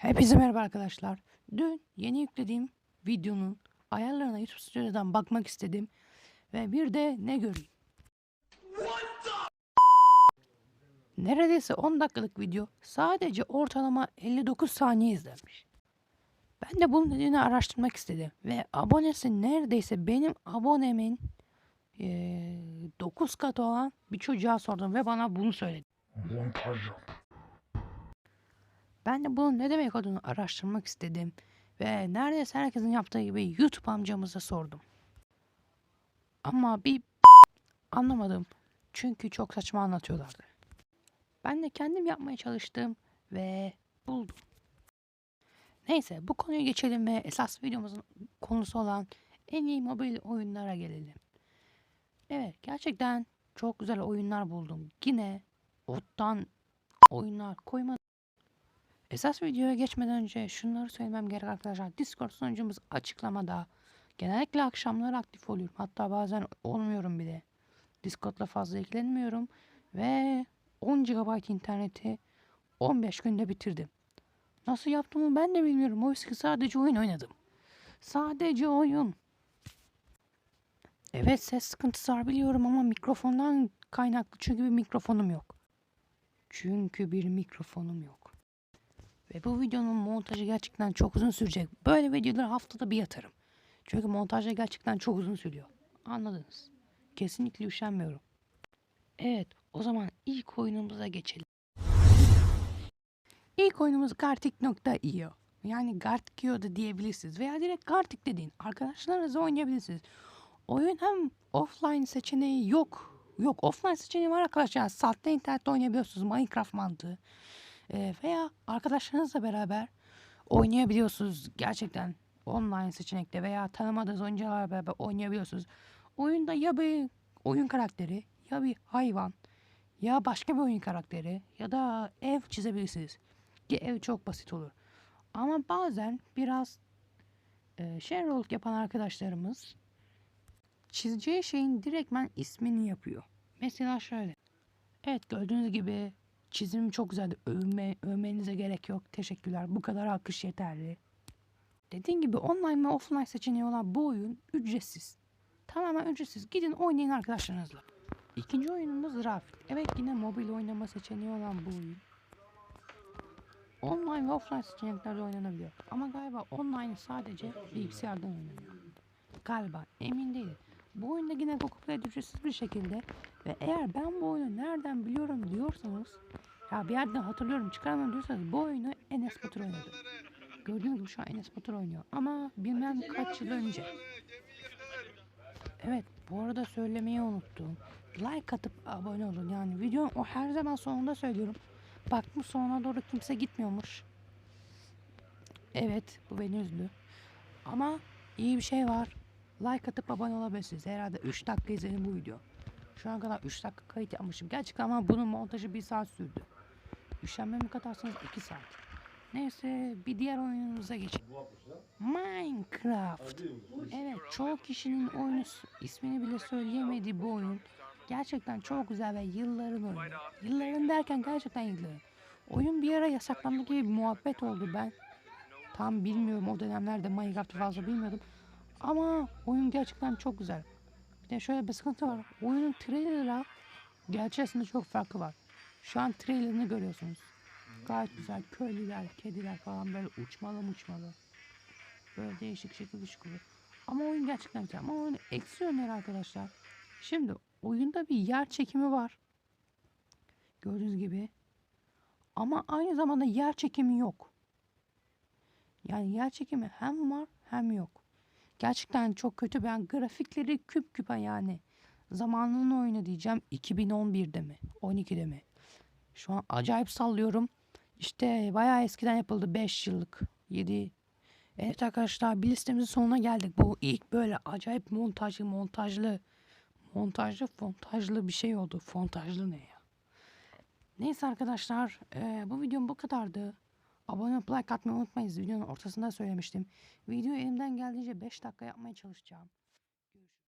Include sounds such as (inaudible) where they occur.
Hepinize merhaba arkadaşlar. Dün yeni yüklediğim videonun ayarlarına YouTube Studio'dan bakmak istedim. Ve bir de ne göreyim. Neredeyse 10 dakikalık video sadece ortalama 59 saniye izlenmiş. Ben de bunun nedenini araştırmak istedim. Ve abonesi neredeyse benim abonemin eee 9 katı olan bir çocuğa sordum ve bana bunu söyledi. Montaj yap. Ben de bunun ne demek olduğunu araştırmak istedim ve neredeyse herkesin yaptığı gibi YouTube amcamıza sordum. Ama bir (laughs) anlamadım çünkü çok saçma anlatıyorlardı. Ben de kendim yapmaya çalıştım ve buldum. Neyse bu konuyu geçelim ve esas videomuzun konusu olan en iyi mobil oyunlara gelelim. Evet gerçekten çok güzel oyunlar buldum. Yine ottan oyunlar koymadım. Esas videoya geçmeden önce şunları söylemem gerek arkadaşlar. Discord sunucumuz açıklamada. Genellikle akşamları aktif oluyorum. Hatta bazen olmuyorum bile. Discord'la fazla ilgilenmiyorum. Ve 10 GB interneti 15 günde bitirdim. Nasıl yaptığımı ben de bilmiyorum. Oysa ki sadece oyun oynadım. Sadece oyun. Evet ses sıkıntısı var biliyorum ama mikrofondan kaynaklı. Çünkü bir mikrofonum yok. Çünkü bir mikrofonum yok. Ve bu videonun montajı gerçekten çok uzun sürecek. Böyle videoları haftada bir yatarım. Çünkü montajı gerçekten çok uzun sürüyor. Anladınız. Kesinlikle üşenmiyorum. Evet o zaman ilk oyunumuza geçelim. İlk oyunumuz Gartic.io. Yani Gartic.io da diyebilirsiniz. Veya direkt Gartic dediğin arkadaşlarınızla oynayabilirsiniz. Oyun hem offline seçeneği yok. Yok offline seçeneği var arkadaşlar. Sahte internette oynayabiliyorsunuz. Minecraft mantığı. Ee, veya arkadaşlarınızla beraber oynayabiliyorsunuz gerçekten online seçenekte veya tanımadığınız oyuncularla beraber oynayabiliyorsunuz. Oyunda ya bir oyun karakteri ya bir hayvan ya başka bir oyun karakteri ya da ev çizebilirsiniz. Ki ev çok basit olur. Ama bazen biraz e, sharehold yapan arkadaşlarımız çizeceği şeyin direktmen ismini yapıyor. Mesela şöyle. Evet gördüğünüz gibi Çizimim çok güzeldi. Övme, övmenize gerek yok. Teşekkürler. Bu kadar alkış yeterli. Dediğim gibi online ve offline seçeneği olan bu oyun ücretsiz. Tamamen ücretsiz. Gidin oynayın arkadaşlarınızla. İkinci oyunumuz Raft. Evet yine mobil oynama seçeneği olan bu oyun. Online ve offline seçeneklerde oynanabiliyor. Ama galiba online sadece bilgisayardan oynanıyor. Galiba emin değilim. Bu oyunda yine Google Play ücretsiz bir şekilde ve eğer ben bu oyunu nereden biliyorum diyorsanız ya bir yerden hatırlıyorum çıkaramam diyorsanız bu oyunu Enes Batur oynadı. Gördüğünüz gibi şu an Enes Batur oynuyor ama bilmem kaç yıl önce. Evet bu arada söylemeyi unuttum. Like atıp abone olun yani videonun o her zaman sonunda söylüyorum. Baktım sonuna doğru kimse gitmiyormuş. Evet bu beni üzdü. Ama iyi bir şey var. Like atıp abone olabilirsiniz. Herhalde 3 dakika izledim bu video. Şu an kadar 3 dakika kayıt yapmışım. Gerçekten ama bunun montajı 1 saat sürdü. Üşenmemi katarsanız 2 saat. Neyse bir diğer oyunumuza geçelim. Minecraft. Evet çoğu kişinin oyunu ismini bile söyleyemediği bu oyun. Gerçekten çok güzel ve yılların oyunu. Yılların derken gerçekten yılların. Oyun bir ara yasaklandı gibi bir muhabbet oldu ben. Tam bilmiyorum o dönemlerde Minecraft'ı fazla bilmiyordum. Ama oyun gerçekten çok güzel. Bir de şöyle bir sıkıntı var. Oyunun trailer'la gerçeğinde çok farkı var. Şu an trailer'ını görüyorsunuz. Gayet güzel. Köylüler, kediler falan böyle uçmalı uçmalı. Böyle değişik şekilli şekilli. Ama oyun gerçekten güzel. Ama oyunun eksi yönleri arkadaşlar. Şimdi oyunda bir yer çekimi var. Gördüğünüz gibi. Ama aynı zamanda yer çekimi yok. Yani yer çekimi hem var hem yok. Gerçekten çok kötü. Ben grafikleri küp küpe yani. Zamanının oyunu diyeceğim. 2011'de mi? 12'de mi? Şu an acayip sallıyorum. İşte bayağı eskiden yapıldı. 5 yıllık. 7. Evet arkadaşlar bir listemizin sonuna geldik. Bu ilk böyle acayip montajlı montajlı montajlı fontajlı bir şey oldu. Fontajlı ne ya? Neyse arkadaşlar eee, bu videom bu kadardı. Abone olup like atmayı unutmayınız. Videonun ortasında söylemiştim. Videoyu elimden geldiğince 5 dakika yapmaya çalışacağım.